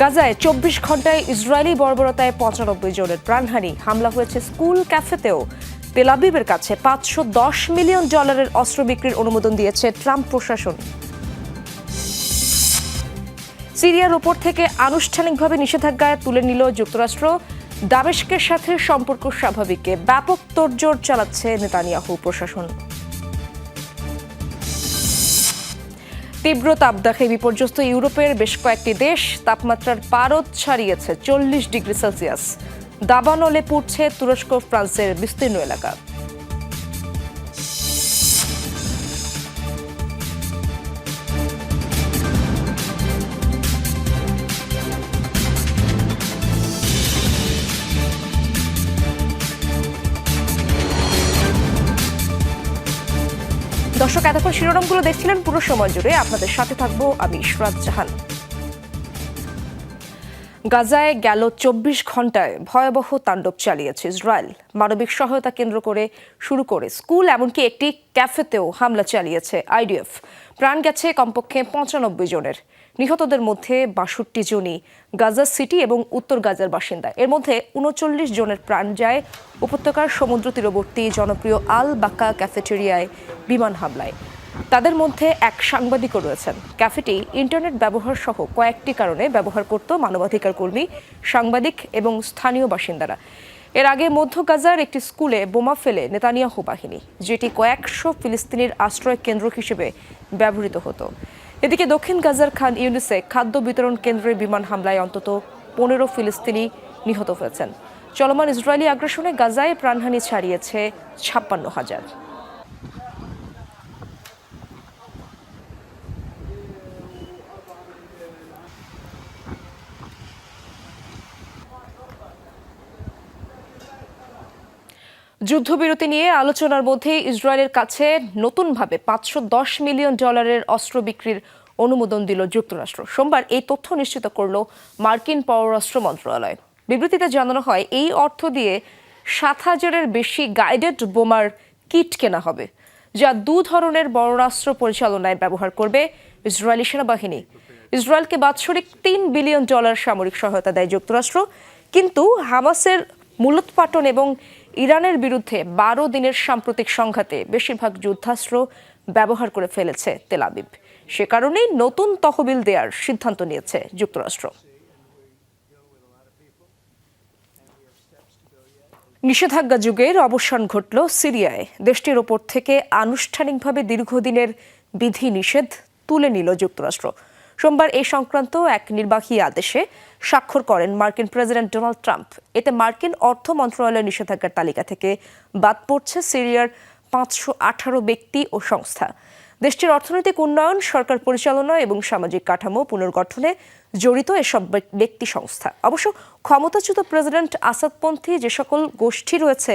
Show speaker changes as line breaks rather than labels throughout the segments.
গাজায় চব্বিশ ঘন্টায় ইসরায়েলি বর্বরতায় পঁচানব্বই জনের প্রাণহানি। হামলা হয়েছে স্কুল, ক্যাফেতেও। তেলাবিবের কাছে পাঁচশো দশ মিলিয়ন ডলারের অস্ত্র বিক্রির অনুমোদন দিয়েছে ট্রাম্প প্রশাসন। সিরিয়ার ওপর থেকে আনুষ্ঠানিকভাবে নিষেধাজ্ঞায় তুলে নিল যুক্তরাষ্ট্র। দামেস্কের সাথে সম্পর্ক স্বাভাবিকে। ব্যাপক তোড়জোড় চালাচ্ছে নেতানিয়াহু প্রশাসন। তীব্র তাপদাহে বিপর্যস্ত ইউরোপের বেশ কয়েকটি দেশ তাপমাত্রার পারদ ছাড়িয়েছে চল্লিশ ডিগ্রি সেলসিয়াস। দাবানলে পুড়ছে তুরস্ক ফ্রান্সের বিস্তীর্ণ এলাকা। দর্শক, এতক্ষণ শিরোনামগুলো দেখছিলেন পুরো সময় জুড়ে। আপনাদের সাথে থাকব আমি ইশরাত জাহান। গাজায় গেল চব্বিশ ঘন্টায় ভয়াবহ তাণ্ডব চালিয়েছে ইসরায়েল। মানবিক সহায়তা কেন্দ্র করে শুরু করে স্কুল, এমনকি একটি ক্যাফেতেও হামলা চালিয়েছে আইডিএফ। প্রাণ গেছে কমপক্ষে পঁচানব্বই জনের। নিহতদের মধ্যে বাষট্টি জনই গাজা সিটি এবং উত্তর গাজার বাসিন্দা। এর মধ্যে উনচল্লিশ জনের প্রাণ যায় উপত্যকার সমুদ্র তীরবর্তী জনপ্রিয় আল বাক্কা ক্যাফেটেরিয়ায় বিমান হামলায়। তাদের মধ্যে এক সাংবাদিকও রয়েছেন। ক্যাফেটি ইন্টারনেট ব্যবহার সহ কয়েকটি কারণে ব্যবহার করত মানবাধিকার কর্মী, সাংবাদিক এবং স্থানীয় বাসিন্দারা। এর আগে মধ্য গাজার একটি স্কুলে বোমা ফেলে নেতানিয়াহু বাহিনী, যেটি কয়েকশো ফিলিস্তিনির আশ্রয় কেন্দ্র হিসেবে ব্যবহৃত হতো। এদিকে দক্ষিণ গাজার খান ইউনিসে খাদ্য বিতরণ কেন্দ্রের বিমান হামলায় অন্তত পনেরো ফিলিস্তিনি নিহত হয়েছেন। চলমান ইসরায়েলি আগ্রাসনে গাজায় প্রাণহানি ছাড়িয়েছে ছাপ্পান্ন হাজার। যুদ্ধবিরতি নিয়ে আলোচনার মধ্যে ইসরায়েলের কাছে নতুনভাবে পাঁচশো দশ মিলিয়ন ডলারের অস্ত্র বিক্রির অনুমোদন দিল যুক্তরাষ্ট্র। সোমবার এই তথ্য নিশ্চিত করল মার্কিন পররাষ্ট্র মন্ত্রণালয়। বিবৃতিতে জানানো হয়, এই অর্থ দিয়ে সাত হাজারের বেশি গাইডেড বোমার কিট কেনা হবে, যা দু ধরনের বরণাস্ত্র পরিচালনায় ব্যবহার করবে ইসরায়েলি সেনাবাহিনী। ইসরায়েলকে বাৎসরিক তিন বিলিয়ন ডলার সামরিক সহায়তা দেয় যুক্তরাষ্ট্র, কিন্তু হামাসের মূলোৎপাটন এবং ইরানের বিরুদ্ধে বারো দিনের সাম্প্রতিক সংঘাতে বেশিরভাগ যুদ্ধাস্ত্র ব্যবহার করে ফেলেছে তেলাবিব সে কারণেই নতুন তহবিল দেওয়ার সিদ্ধান্ত নিয়েছে যুক্তরাষ্ট্র। নিষেধাজ্ঞা যুগের অবসান ঘটল সিরিয়ায়। দেশটির ওপর থেকে আনুষ্ঠানিকভাবে দীর্ঘদিনের বিধি নিষেধ তুলে নিল যুক্তরাষ্ট্র। সোমবার এই সংক্রান্ত এক নির্বাহী আদেশে স্বাক্ষর করেন মার্কিন প্রেসিডেন্ট ডোনাল্ড ট্রাম্প। এতে মার্কিন অর্থ মন্ত্রণালয়ের নিষেধাজ্ঞার তালিকা থেকে বাদ পড়ছে সিরিয়ার পাঁচশো আঠারো ব্যক্তি ও সংস্থা। দেশটির অর্থনৈতিক উন্নয়ন, সরকার পরিচালনা এবং সামাজিক কাঠামো পুনর্গঠনে জড়িত এসব ব্যক্তি সংস্থা। অবশ্য ক্ষমতাচ্যুত প্রেসিডেন্ট আসাদপন্থী যে সকল গোষ্ঠী রয়েছে,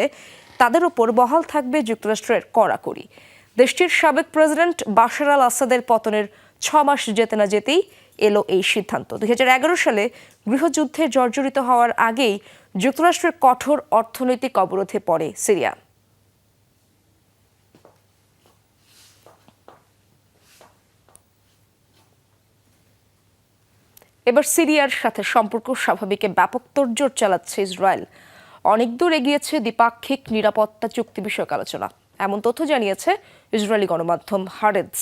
তাদের ওপর বহাল থাকবে যুক্তরাষ্ট্রের কড়াকড়ি। দেশটির সাবেক প্রেসিডেন্ট বাশার আল আসাদের পতনের ছ মাস যেতে না যেতেই এলো এই সিদ্ধান্ত। দুই হাজার এগারো সালে গৃহযুদ্ধে জর্জরিত হওয়ার আগেই যুক্তরাষ্ট্রের কঠোর অর্থনৈতিক অবরোধে পড়ে সিরিয়া। এবার সিরিয়ার সাথে সম্পর্ক স্বাভাবিকে ব্যাপক তোড়জোড় চালাচ্ছে ইসরায়েল। অনেক দূর এগিয়েছে দ্বিপাক্ষিক নিরাপত্তা চুক্তি বিষয়ক আলোচনা। এমন তথ্য জানিয়েছে ইসরায়েলি গণমাধ্যম হারেদস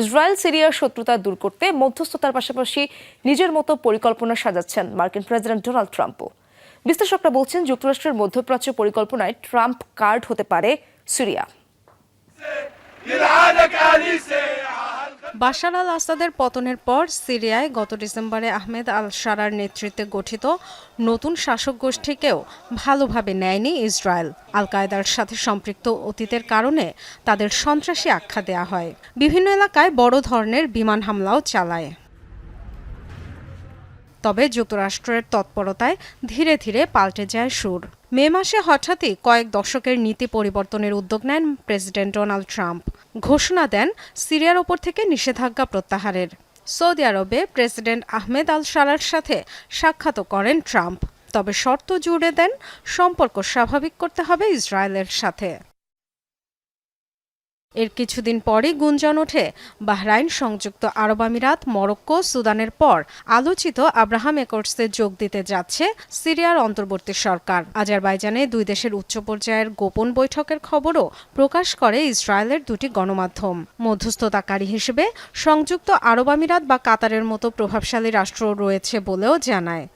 ইসরায়েল সিরিয়ার শত্রুতা দূর করতে মধ্যস্থতার পাশাপাশি নিজের মতো পরিকল্পনা সাজাচ্ছেন মার্কিন প্রেসিডেন্ট ডোনাল্ড ট্রাম্পও। বিশ্লেষকরা বলছেন, যুক্তরাষ্ট্রের মধ্যপ্রাচ্য পরিকল্পনায় ট্রাম্প কার্ড হতে পারে সিরিয়া।
বাশার আল আসাদের পতনের পর সিরিয়ায় গত ডিসেম্বরে আহমেদ আল সারার নেতৃত্বে গঠিত নতুন শাসক গোষ্ঠীকেও ভালোভাবে নেয়নি ইসরায়েল। আল কায়দার সাথে সম্পৃক্ত অতীতের কারণে তাদের সন্ত্রাসী আখ্যা দেয়া হয়। বিভিন্ন এলাকায় বড় ধরনের বিমান হামলাও চালায়। তবে যুক্তরাষ্ট্রের তৎপরতায় ধীরে ধীরে পাল্টে যায় সুর। মে মাসে হঠাৎই কয়েক দশকের নীতি পরিবর্তনের উদ্যোগ নেন প্রেসিডেন্ট ডোনাল্ড ট্রাম্প। ঘোষণা দেন সিরিয়ার ওপর থেকে নিষেধাজ্ঞা প্রত্যাহারের। সৌদি আরবে প্রেসিডেন্ট আহমেদ আল সারার সাথে সাক্ষাৎ করেন ট্রাম্প। তবে শর্ত জুড়ে দেন, সম্পর্ক স্বাভাবিক করতে হবে ইসরায়েলের সাথে। এর কিছুদিন পরই গুঞ্জন ওঠে। বাহরাইন সংযুক্ত আরব আমিরাত, মরক্কো, সুদানের পর আলোচিত আব্রাহাম একর্সে যোগ দিতে যাচ্ছে সিরিয়ার অন্তর্বর্তী সরকার। আজারবাইজানে দুই দেশের উচ্চ পর্যায়ের গোপন বৈঠকের খবরও প্রকাশ করে ইসরায়েলের দুটি গণমাধ্যম। মধ্যস্থতাকারী হিসেবে সংযুক্ত আরব আমিরাত বা কাতারের মতো প্রভাবশালী রাষ্ট্র রয়েছে বলেও জানায়।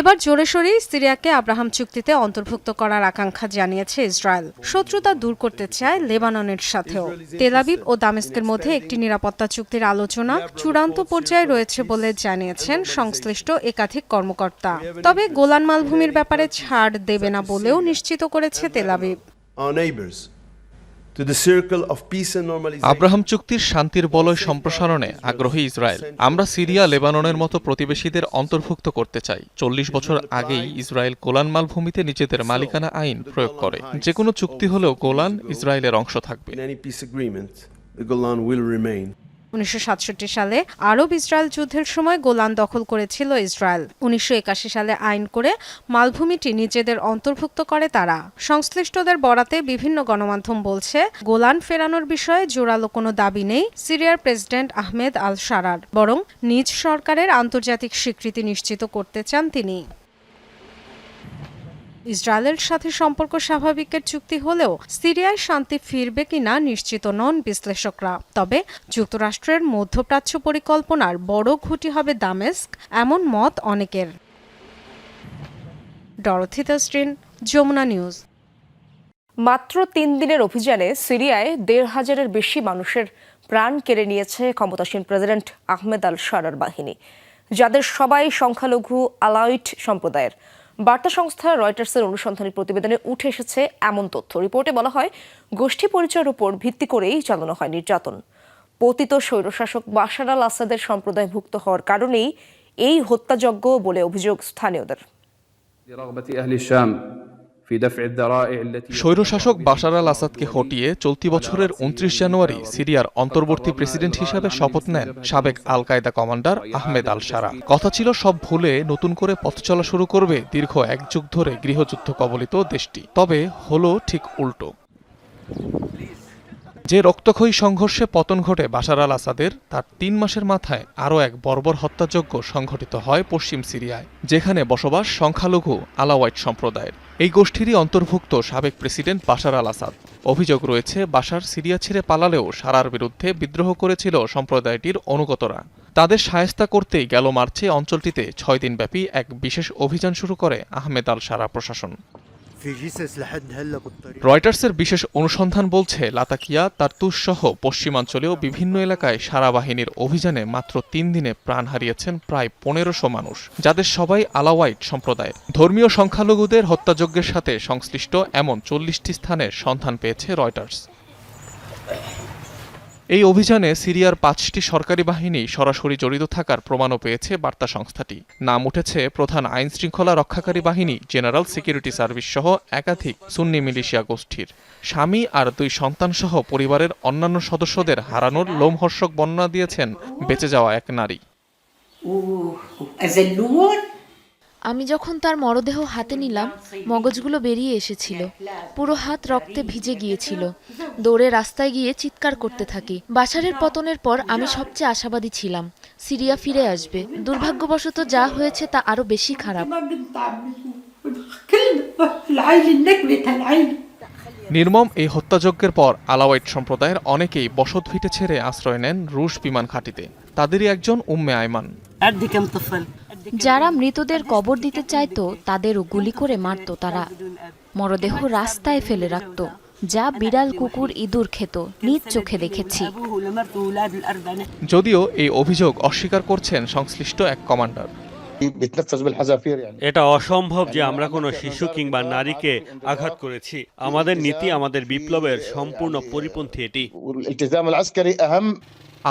এবার জোরে সরেই সিরিয়াকে আব্রাহাম চুক্তিতে অন্তর্ভুক্ত করার আকাঙ্ক্ষা জানিয়েছে ইসরায়েল। শত্রুতা দূর করতে চায় লেবাননের সাথেও। তেলাবিব ও দামেস্কের মধ্যে একটি নিরাপত্তা চুক্তির আলোচনা চূড়ান্ত পর্যায়ে রয়েছে বলে জানিয়েছেন সংশ্লিষ্ট একাধিক কর্মকর্তা। তবে গোলান মালভূমির ব্যাপারে ছাড় দেবে না বলেও নিশ্চিত করেছে তেলাবিব
আব্রাহাম চুক্তির শান্তির বলয় সম্প্রসারণে আগ্রহী ইসরায়েল। আমরা সিরিয়া লেবাননের মতো প্রতিবেশীদের অন্তর্ভুক্ত করতে চাই। চল্লিশ বছর আগেই ইসরায়েল গোলান মালভূমিতে নিজেদের মালিকানা আইন প্রয়োগ করে। যে কোনো চুক্তি হলেও গোলান ইসরায়েলের অংশ থাকবে।
উনিশশো সালে আরব ইসরায়েল যুদ্ধের সময় গোলান দখল করেছিল ইসরায়েল। উনিশশো একাশি সালে আইন করে মালভূমিটি নিজেদের অন্তর্ভুক্ত করে তারা। সংশ্লিষ্টদের বরাতে বিভিন্ন গণমাধ্যম বলছে, গোলান ফেরানোর বিষয়ে জোরালো কোনো দাবি নেই সিরিয়ার প্রেসিডেন্ট আহমেদ আল সারার বরং নিজ সরকারের আন্তর্জাতিক স্বীকৃতি নিশ্চিত করতে চান তিনি। ইসরায়েলের সাথে সম্পর্ক স্বাভাবিকের চুক্তি হলেও সিরিয়ায় শান্তি ফিরবে কিনা নিশ্চিত নন বিশ্লেষকরা। তবে যুক্তরাষ্ট্রের মধ্যপ্রাচ্য পরিকল্পনার বড় ঘুঁটি হবে দামেস্ক, এমন মত অনেকের। Dorothy Jamuna news.
মাত্র তিন দিনের অভিযানে সিরিয়ায় দেড় হাজারের বেশি মানুষের প্রাণ কেড়ে নিয়েছে ক্ষমতাসীন প্রেসিডেন্ট আহমেদ আল সারার বাহিনী, যাদের সবাই সংখ্যালঘু আলাউইট সম্প্রদায়ের। বার্তা সংস্থা রয়টার্সের অনুসন্ধানী প্রতিবেদনে উঠে এসেছে এমন তথ্য। রিপোর্টে বলা হয়, গোষ্ঠী পরিচয়ের উপর ভিত্তি করেই চালানো হয় নির্যাতন। পতিত স্বৈরশাসক বাশার আল আসাদের সম্প্রদায়ভুক্ত হওয়ার কারণেই এই হত্যাযজ্ঞ বলে অভিযোগ স্থানীয়দের।
স্বৈরশাসক বাশার আল আসাদকে হটিয়ে চলতি বছরের উনত্রিশ জানুয়ারি সিরিয়ার অন্তর্বর্তী প্রেসিডেন্ট হিসাবে শপথ নেন সাবেক আল কায়দা কমান্ডার আহমেদ আল সারা কথা ছিল সব ভুলে নতুন করে পথ চলা শুরু করবে দীর্ঘ এক যুগ ধরে গৃহযুদ্ধ কবলিত দেশটি। তবে হলো ঠিক উল্টো। যে রক্তক্ষয়ী সংঘর্ষে পতন ঘটে বাশার আল আসাদের, তার তিন মাসের মাথায় আরও এক বর্বর হত্যাযজ্ঞ সংঘটিত হয় পশ্চিম সিরিয়ায়, যেখানে বসবাস সংখ্যালঘু আলাওয়াইট সম্প্রদায়ের। এই গোষ্ঠীরই অন্তর্ভুক্ত সাবেক প্রেসিডেন্ট বাশার আল আসাদ। অভিযোগ রয়েছে, বাশার সিরিয়া ছেড়ে পালালেও সারার বিরুদ্ধে বিদ্রোহ করেছিল সম্প্রদায়টির অনুগতরা। তাদের সায়স্তা করতেই গেল মার্চে অঞ্চলটিতে ছয় দিনব্যাপী এক বিশেষ অভিযান শুরু করে আহমেদ আল সারা প্রশাসন। রয়টার্সের বিশেষ অনুসন্ধান বলছে, লাতাকিয়া তারতুস সহ পশ্চিমাঞ্চলেও বিভিন্ন এলাকায় সারা বাহিনীর অভিযানে মাত্র তিন দিনে প্রাণ হারিয়েছেন প্রায় পনেরোশো মানুষ, যাদের সবাই আলাওয়াইট সম্প্রদায়। ধর্মীয় সংখ্যালঘুদের হত্যাযজ্ঞের সাথে সংশ্লিষ্ট এমন চল্লিশটি স্থানের সন্ধান পেয়েছে রয়টার্স। এই অভিযানে সিরিয়ার পাঁচটি সরকারি বাহিনী সরাসরি জড়িত থাকার প্রমাণও পেয়েছে বার্তা সংস্থাটি। নাম উঠেছে প্রধান আইন শৃঙ্খলা রক্ষাকারী বাহিনী, জেনারেল সিকিউরিটি সার্ভিস সহ একাধিক সুন্নি মিলিশিয়া গোষ্ঠীর। স্বামী আর দুই সন্তানসহ পরিবারের অন্যান্য সদস্যদের হারানোর লোমহর্ষক বর্ণনা দিয়েছেন বেঁচে যাওয়া এক নারী।
আমি যখন তার মরদেহ হাতে নিলাম মগজগুলো বেরিয়ে এসেছিল। পুরো হাত রক্তে ভিজে গিয়েছিল। দৌড়ে রাস্তায় গিয়ে চিৎকার করতে থাকি। বাসারের পতনের পর আমি সবচেয়ে আশাবাদী ছিলাম সিরিয়া ফিরে আসবে। দুর্ভাগ্যবশত যা হয়েছে তা আরও বেশি খারাপ।
নির্মম এই হত্যাযজ্ঞের পর আলাওয়াইট সম্প্রদায়ের অনেকেই বসত ভিটে ছেড়ে আশ্রয় নেন রুশ বিমান ঘাঁটিতে। তাদেরই একজন উম্মে আয়মান।
যারা মৃতদের কবর দিতে চাইতো তাদেরও গুলি করে মারত তারা। মরদেহ রাস্তায় ফেলে রাখত যা বিড়াল কুকুর ইঁদুর খেত। নিজ চোখে দেখেছি।
যদিও এই অভিযোগ অস্বীকার করছেন সংশ্লিষ্ট এক কমান্ডার।
এটা অসম্ভব যে আমরা কোনো শিশু কিংবা নারীকে আঘাত করেছি। আমাদের নীতি আমাদের বিপ্লবের সম্পূর্ণ পরিপন্থী এটি।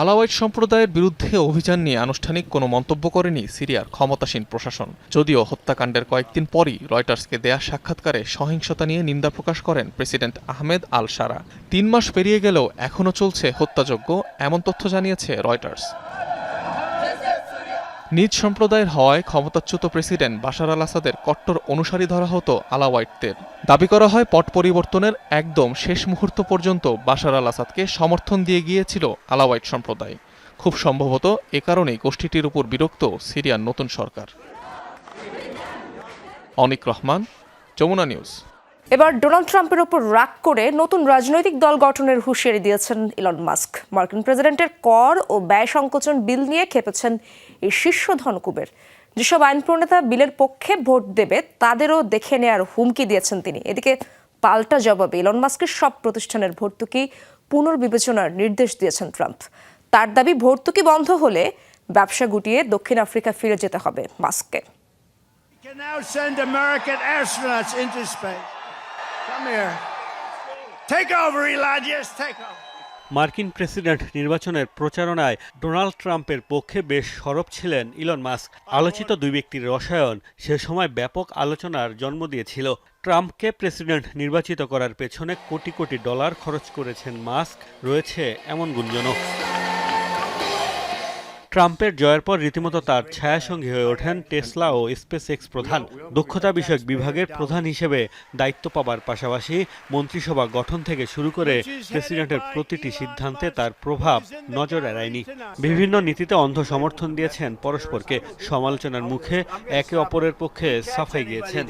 আলাওয়াইট সম্প্রদায়ের বিরুদ্ধে অভিযান নিয়ে আনুষ্ঠানিক কোনো মন্তব্য করেনি সিরিয়ার ক্ষমতাসীন প্রশাসন। যদিও হত্যাকাণ্ডের কয়েকদিন পরই রয়টার্সকে দেয়া সাক্ষাৎকারে সহিংসতা নিয়ে নিন্দা প্রকাশ করেন প্রেসিডেন্ট আহমেদ আল সারা তিন মাস পেরিয়ে গেলেও এখনও চলছে হত্যাযজ্ঞ, এমন তথ্য জানিয়েছে রয়টার্স। নিজ সম্প্রদায়ের হওয়ায় ক্ষমতাচ্যুত প্রেসিডেন্ট বাশার আল আসাদের কট্টর অনুসারী ধরা হতো আলাওয়াইটদের। দাবি করা হয়, পট পরিবর্তনের একদম শেষ মুহূর্ত পর্যন্ত বাশার আল আসাদকে সমর্থন দিয়ে গিয়েছিল আলাওয়াইট সম্প্রদায়। খুব সম্ভবত এ কারণেই গোষ্ঠীটির উপর বিরক্ত সিরিয়ার নতুন সরকার। অনিক রহমান, যমুনা নিউজ।
এবার ডোনাল্ড ট্রাম্পের ওপর রাগ করে নতুন রাজনৈতিক দল গঠনের হুঁশিয়ারি দিয়েছেন ইলন মাস্ক। মার্কিন প্রেসিডেন্টের কর ও ব্যয় সংকোচন বিল নিয়ে খেপেছেন এই শীর্ষ ধনকুবের যেসব আইন প্রণেতা বিলের পক্ষে ভোট দেবে তাদেরও দেখে নেয়ার হুমকি দিয়েছেন তিনি এদিকে পাল্টা জবাবে ইলন মাস্কের সব প্রতিষ্ঠানের ভর্তুকি পুনর্বিবেচনার নির্দেশ দিয়েছেন ট্রাম্প তার দাবি ভর্তুকি বন্ধ হলে ব্যবসা গুটিয়ে দক্ষিণ আফ্রিকা ফিরে যেতে হবে মাস্ককে.
Take over, Elijah. Take over.
মার্কিন প্রেসিডেন্ট নির্বাচনের প্রচারণায় ডোনাল্ড ট্রাম্পের পক্ষে বেশ সরব ছিলেন ইলন মাস্ক। আলোচিত দুই ব্যক্তির রসায়ন সে সময় ব্যাপক আলোচনার জন্ম দিয়েছিল। ট্রাম্পকে প্রেসিডেন্ট নির্বাচিত করার পেছনে কোটি কোটি ডলার খরচ করেছেন মাস্ক। রয়েছে এমন গুঞ্জনও। ট্রাম্পের জয়ের পর রীতিমতো তার ছায়াসঙ্গী হয়ে ওঠেন টেসলা ও স্পেস এক্স প্রধান। দক্ষতা বিষয়ক বিভাগের প্রধান হিসেবে দায়িত্ব পাবার পাশাপাশি মন্ত্রিসভা গঠন থেকে শুরু করে প্রেসিডেন্টের প্রতিটি সিদ্ধান্তে তার প্রভাব নজর এড়ায়নি। বিভিন্ন নীতিতে অন্ধ সমর্থন দিয়েছেন পরস্পরকে। সমালোচনার মুখে একে অপরের পক্ষে সাফাই গিয়েছেন.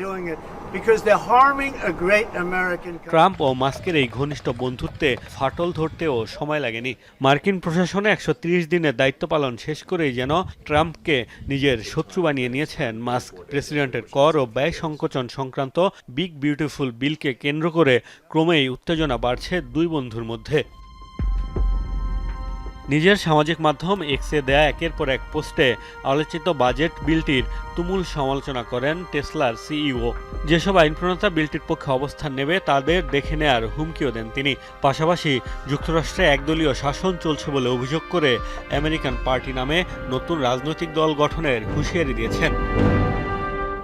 ট্রাম্প ও মাস্কের এই ঘনিষ্ঠ বন্ধুত্বে ফাটল ধরতেও সময় লাগেনি। মার্কিন প্রশাসনে একশো দিনের দায়িত্ব পালন শেষ করেই যেন ট্রাম্পকে নিজের শত্রু বানিয়ে নিয়েছেন মাস্ক। প্রেসিডেন্টের কর ও ব্যয় সংকোচন সংক্রান্ত বিগ বিউটিফুল বিলকে কেন্দ্র করে ক্রমেই উত্তেজনা বাড়ছে দুই বন্ধুর মধ্যে। নিজের সামাজিক মাধ্যম এক্সে দেয়া একের পর এক পোস্টে আলোচিত বাজেট বিলটির তুমুল সমালোচনা করেন টেসলার সিইও যেসব আইন প্রণেতা বিলটির পক্ষে অবস্থান নেবে, তাদের দেখে নেয়ার হুমকিও দেন তিনি। পাশাপাশি যুক্তরাষ্ট্রে একদলীয় শাসন চলছে বলে অভিযোগ করে আমেরিকান পার্টি নামে নতুন রাজনৈতিক দল গঠনের হুঁশিয়ারি দিয়েছেন।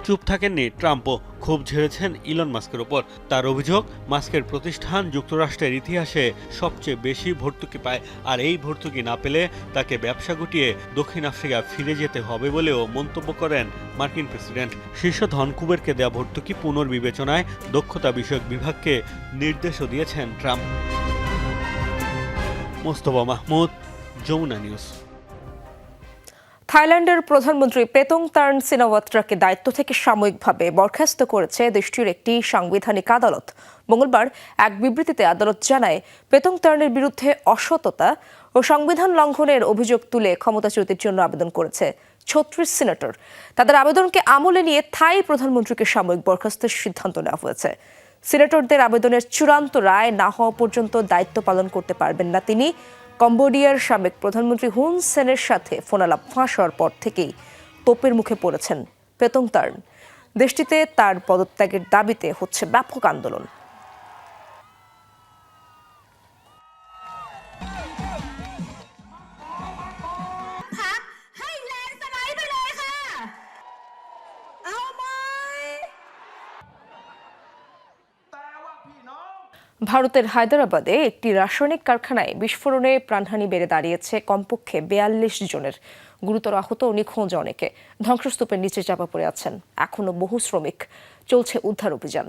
চুপ থাকেননি ট্রাম্পও। ক্ষোভ ঝেড়েছেন ইলন মাস্কের ওপর তার অভিযোগ, মাস্কের প্রতিষ্ঠান যুক্তরাষ্ট্রের ইতিহাসে সবচেয়ে বেশি ভর্তুকি পায়। আর এই ভর্তুকি না পেলে তাকে ব্যবসা গুটিয়ে দক্ষিণ আফ্রিকা ফিরে যেতে হবে বলেও মন্তব্য করেন মার্কিন প্রেসিডেন্ট। শীর্ষ ধনকুবেরকে দেয়া ভর্তুকি পুনর্বিবেচনায় দক্ষতা বিষয়ক বিভাগকে নির্দেশও দিয়েছেন ট্রাম্প। মোস্তফা মাহমুদ, যমুনা নিউজ।
থাইল্যান্ডের প্রধানমন্ত্রী পেতং তার্ন সিনাওয়াত্রাকে দায়িত্ব থেকে সাময়িকভাবে বরখাস্ত করেছে দেশটির একটি সাংবিধানিক আদালত। মঙ্গলবার এক বিবৃতিতে আদালত জানায়, পেতং তার্নের বিরুদ্ধে অসততা ও সংবিধান লঙ্ঘনের অভিযোগ তুলে ক্ষমতাচ্যুতির জন্য আবেদন করেছে ছত্রিশ সিনেটর। তাদের আবেদনকে আমলে নিয়ে থাই প্রধানমন্ত্রীকে সাময়িক বরখাস্তের সিদ্ধান্ত নেওয়া হয়েছে। সিনেটরদের আবেদনের চূড়ান্ত রায় না হওয়া পর্যন্ত দায়িত্ব পালন করতে পারবেন না তিনি। কম্বোডিয়ার সাবেক প্রধানমন্ত্রী হুন সেনের সাথে ফোনালাপ ফাঁস হওয়ার পর থেকেই তোপের মুখে পড়েছেন পেতং তার্ন দেশটিতে তার পদত্যাগের দাবিতে হচ্ছে ব্যাপক আন্দোলন। ভারতের হায়দরাবাদে একটি রাসায়নিক কারখানায় বিস্ফোরণে প্রাণহানি বেড়ে দাঁড়িয়েছে কমপক্ষে বেয়াল্লিশ জনের। গুরুতর আহত ও নিখোঁজ অনেকে। ধ্বংসস্তূপের নিচে চাপা পড়ে আছেন এখনও বহু শ্রমিক। চলছে উদ্ধার অভিযান।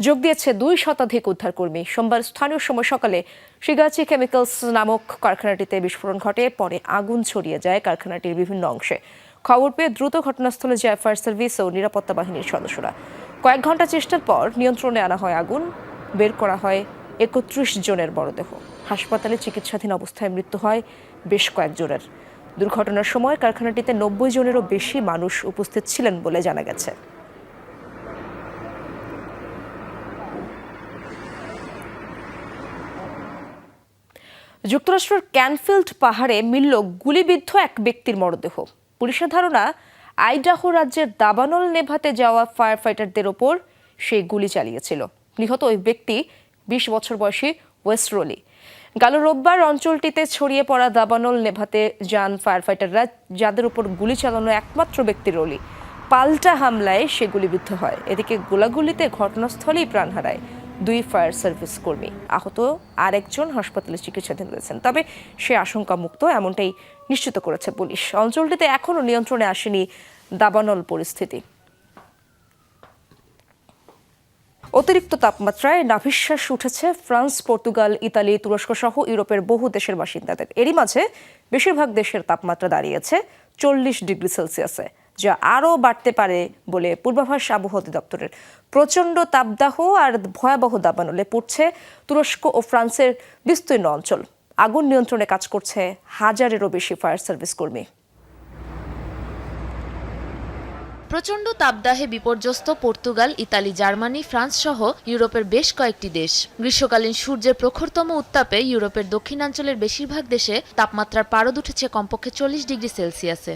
যোগ দিয়েছে দুই শতাধিক উদ্ধারকর্মী। সোমবার স্থানীয় সময় সকালে শিগাচি কেমিক্যালস নামক কারখানাটিতে বিস্ফোরণ ঘটে। পরে আগুন ছড়িয়ে যায় কারখানাটির বিভিন্ন অংশে। খবর পেয়ে দ্রুত ঘটনাস্থলে যায় ফায়ার সার্ভিস ও নিরাপত্তা বাহিনীর সদস্যরা। কয়েক ঘণ্টা চেষ্টার পর নিয়ন্ত্রণে আনা হয় আগুন। বের করা হয় একত্রিশ জনের মরদেহ। হাসপাতালে চিকিৎসাধীন অবস্থায় মৃত্যু হয় বেশ কয়েকজনের দুর্ঘটনার সময় কারখানাটিতে নব্বই জনেরও বেশি মানুষ উপস্থিত ছিলেন বলে জানা গেছে। যুক্তরাষ্ট্রের ক্যানফিল্ড পাহাড়ে মিলল গুলিবিদ্ধ এক ব্যক্তির মরদেহ। পুলিশের ধারণা, আইডাহো রাজ্যের দাবানল নেভাতে যাওয়া ফায়ার ফাইটারদের ওপর সেই গুলি চালিয়েছিল। নিহত ওই ব্যক্তি বিশ বছর বয়সী ওয়েস্ট রোলি। গেল রোববার অঞ্চলটিতে ছড়িয়ে পড়া দাবানল নেভাতে যান ফায়ার ফাইটাররা যাদের উপর গুলি চালানো একমাত্র ব্যক্তি রলি। পাল্টা হামলায় সে গুলিবিদ্ধ হয়। এদিকে গোলাগুলিতে ঘটনাস্থলেই প্রাণ হারায় দুই ফায়ার সার্ভিস কর্মী। আহত আরেকজন হাসপাতালে চিকিৎসাধীন রয়েছেন। তবে সে আশঙ্কা মুক্ত এমনটাই নিশ্চিত করেছে পুলিশ। অঞ্চলটিতে এখনও নিয়ন্ত্রণে আসেনি দাবানল পরিস্থিতি। অতিরিক্ত তাপমাত্রায় নাভিশ্বাস উঠেছে ফ্রান্স, পর্তুগাল, ইতালি তুরস্ক সহ ইউরোপের বহু দেশের বাসিন্দাদের। এরই মাঝে বেশিরভাগ দেশের তাপমাত্রা দাঁড়িয়েছে চল্লিশ ডিগ্রি সেলসিয়াসে, যা আরও বাড়তে পারে বলে পূর্বাভাস আবহাওয়া অধিদপ্তরের। প্রচণ্ড তাপদাহ আর ভয়াবহ দাবানলে পড়ছে তুরস্ক ও ফ্রান্সের বিস্তীর্ণ অঞ্চল। আগুন নিয়ন্ত্রণে কাজ করছে হাজারেরও বেশি ফায়ার সার্ভিস কর্মী।
প্রচণ্ড তাপদাহে বিপর্যস্ত পর্তুগাল, ইতালি, জার্মানি, ফ্রান্স সহ ইউরোপের বেশ কয়েকটি দেশ। গ্রীষ্মকালীন সূর্যের প্রখরতম উত্তাপে ইউরোপের দক্ষিণাঞ্চলের বেশিরভাগ দেশে তাপমাত্রার পারদ উঠেছে কমপক্ষে চল্লিশ ডিগ্রি সেলসিয়াসে।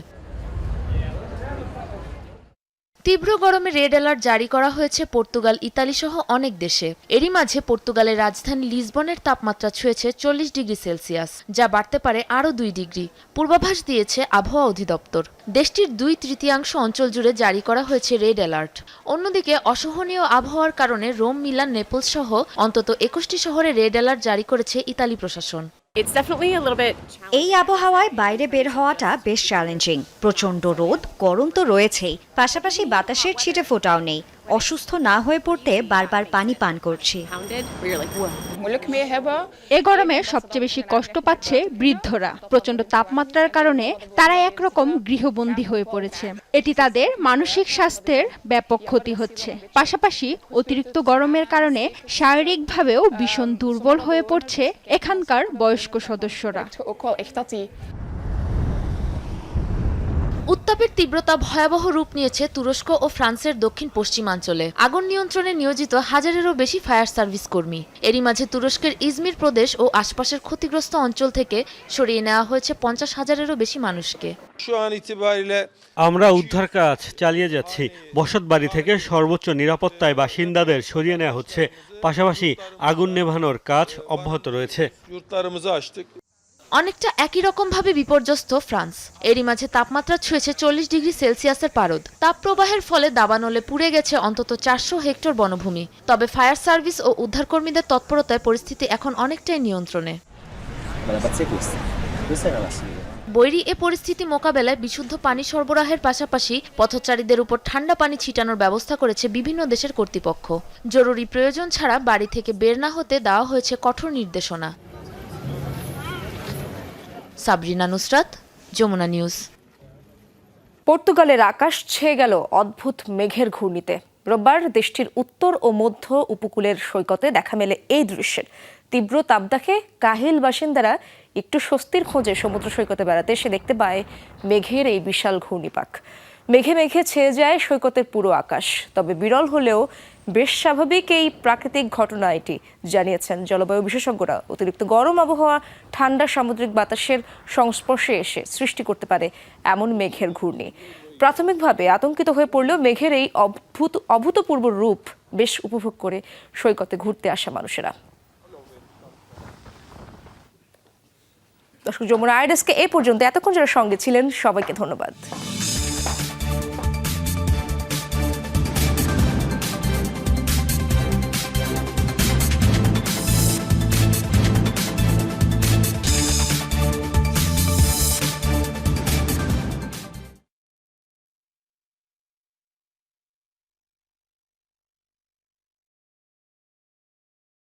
তীব্র গরমে রেড অ্যালার্ট জারি করা হয়েছে পর্তুগাল, ইতালি সহ অনেক দেশে। এরই মাঝে পর্তুগালের রাজধানী লিসবনের তাপমাত্রা ছুঁয়েছে চল্লিশ ডিগ্রি সেলসিয়াস, যা বাড়তে পারে আরও দুই ডিগ্রি, পূর্বাভাস দিয়েছে আবহাওয়া অধিদপ্তর। দেশটির দুই তৃতীয়াংশ অঞ্চল জুড়ে জারি করা হয়েছে রেড অ্যালার্ট। অন্যদিকে, অসহনীয় আবহাওয়ার কারণে রোম, মিলান, নেপলস সহ অন্তত একুশটি শহরে রেড অ্যালার্ট জারি করেছে ইতালি প্রশাসন।
এই আবহাওয়ায় বাইরে বের হওয়াটা বেশ চ্যালেঞ্জিং প্রচণ্ড রোদ, গরম তো রয়েছেই। পাশাপাশি বাতাসের ছিটে ফোটাও নেই। অসুস্থ না হয়ে পড়তে বারবার পানি পান করছি।
এ গরমে সবচেয়ে বেশি কষ্ট পাচ্ছে বৃদ্ধরা। প্রচণ্ড তাপমাত্রার কারণে তারা একরকম গৃহবন্দী হয়ে পড়েছে। এটি তাদের মানসিক স্বাস্থ্যের ব্যাপক ক্ষতি হচ্ছে। পাশাপাশি অতিরিক্ত গরমের কারণে শারীরিকভাবেও ভীষণ দুর্বল হয়ে পড়ছে এখানকার বয়স্ক সদস্যরা।
উত্তাপের তীব্রতা ভয়াবহ রূপ নিয়েছে তুরস্ক ও ফ্রান্সের দক্ষিণ পশ্চিমাঞ্চলে। আগুন নিয়ন্ত্রণে নিয়োজিত হাজারেরও বেশি ফায়ার সার্ভিস কর্মী। এরই মাঝে তুরস্কের ইজমির প্রদেশ ও আশপাশের ক্ষতিগ্রস্ত অঞ্চল থেকে সরিয়ে নেওয়া হয়েছে পঞ্চাশ হাজারেরও বেশি মানুষকে।
আমরা উদ্ধার কাজ চালিয়ে যাচ্ছি। বসত বাড়ি থেকে সর্বোচ্চ নিরাপত্তায় বাসিন্দাদের সরিয়ে নেওয়া হচ্ছে। পাশাপাশি আগুন নেভানোর কাজ অব্যাহত রয়েছে।
অনেকটা একই রকম ভাবে বিপর্যস্ত ফ্রান্স। এরই মাঝে তাপমাত্রা ছুঁয়েছে চল্লিশ ডিগ্রি সেলসিয়াসের পারদ। তাপপ্রবাহের ফলে দাবানলে পুড়ে গেছে অন্তত চারশো হেক্টর বনভূমি। তবে ফায়ার সার্ভিস ও উদ্ধারকর্মীদের তৎপরতায় পরিস্থিতি এখন অনেকটাই নিয়ন্ত্রণে। বৈরি এ পরিস্থিতি মোকাবেলায় বিশুদ্ধ পানি সরবরাহের পাশাপাশি পথচারীদের উপর ঠান্ডা পানি ছিটানোর ব্যবস্থা করেছে বিভিন্ন দেশের কর্তৃপক্ষ। জরুরি প্রয়োজন ছাড়া বাড়ি থেকে বের না হতে দেওয়া হয়েছে কঠোর নির্দেশনা। সাবরিনা নুসরাত, যমুনা নিউজ।
পর্তুগালের আকাশ ছেয়ে গেল অদ্ভুত মেঘের ঘূর্ণিতে। রোববার দেশটির উত্তর ও মধ্য উপকূলের সৈকতে দেখা মেলে এই দৃশ্যের। তীব্র তাপদাহে কাহিল বাসিন্দারা একটু স্বস্তির খোঁজে সমুদ্র সৈকতে বেড়াতে এসে দেখতে পায় মেঘের এই বিশাল ঘূর্ণিপাক। মেঘে মেঘে ছেয়ে যায় সৈকতের পুরো আকাশ। তবে বিরল হলেও বেশ স্বাভাবিক এই প্রাকৃতিক ঘটনা এটি, জানিয়েছেন জলবায়ু বিশেষজ্ঞরা। অতিরিক্ত গরম আবহাওয়া, ঠান্ডা সামুদ্রিক বাতাসের সংস্পর্শে এসে সৃষ্টি করতে পারে এমন মেঘের ঘূর্ণি। প্রাথমিকভাবে আতঙ্কিত হয়ে পড়লেও মেঘের এই অভূত অভূতপূর্ব রূপ বেশ উপভোগ করে সৈকতে ঘুরতে আসা মানুষেরা। দর্শক, যমুনা আইডেসকে এই পর্যন্ত এতক্ষণ যারা সঙ্গে ছিলেন, সবাইকে ধন্যবাদ।